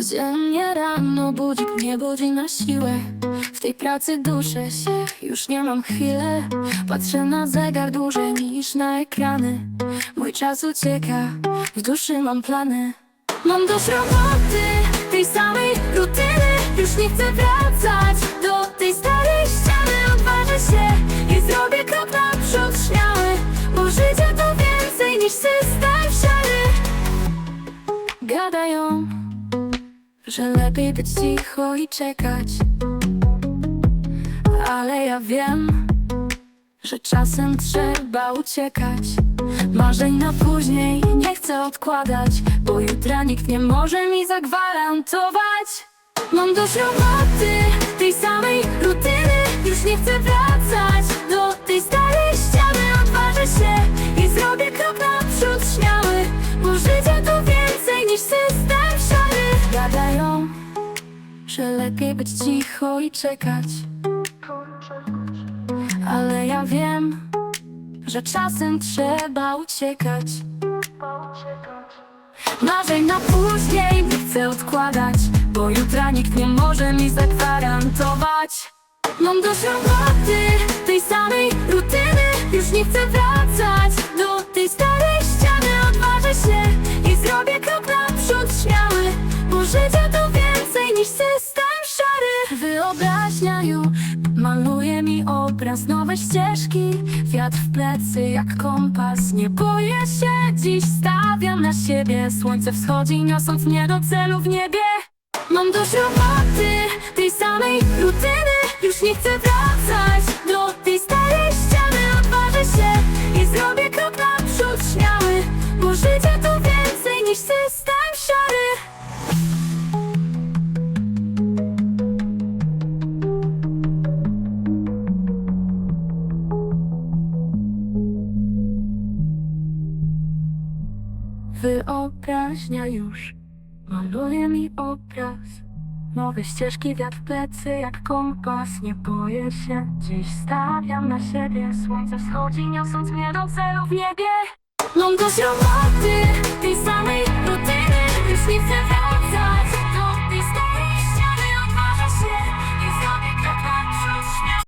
Codziennie rano budzik mnie budzi na siłę. W tej pracy duszę się, już nie mam chwilę. Patrzę na zegar dłużej niż na ekrany. Mój czas ucieka, w duszy mam plany. Mam dość roboty, tej samej rutyny. Już nie chcę wracać do tej starej ściany. Odważę się i zrobię krok naprzód śmiały Bo życie to więcej niż system szary Gadają że lepiej być cicho i czekać. Ale ja wiem, że czasem trzeba uciekać. Marzeń na później nie chcę odkładać Bo jutra nikt nie może mi zagwarantować. Mam dość roboty, lepiej być cicho i czekać. Ale ja wiem, że czasem trzeba uciekać. Marzeń na później nie chcę odkładać Bo jutra nikt nie może mi zagwarantować. Mam dość roboty, tej samej rutyny Już nie chcę wracać do tej starej ściany. Odważę się i zrobię krok naprzód śmiały Bo życie Wyobraźnia już maluje mi obraz Nowe ścieżki, wiatr w plecy jak kompas. Nie boję się, dziś stawiam na siebie. Słońce wschodzi niosąc mnie do celu w niebie. Mam dość roboty, tej samej rutyny. Już nie chcę wracać do tej starej ściany. Odważę się i zrobię krok naprzód śmiały Bo życie to więcej niż system Wyobraźnia już. Maluje mi obraz. Nowe ścieżki wiatr w plecy jak kompas. Nie boję się, dziś stawiam na siebie. Słońce wschodzi niosąc mnie do celu w niebie. Ląd do roboty, tej samej rutyny. Już nie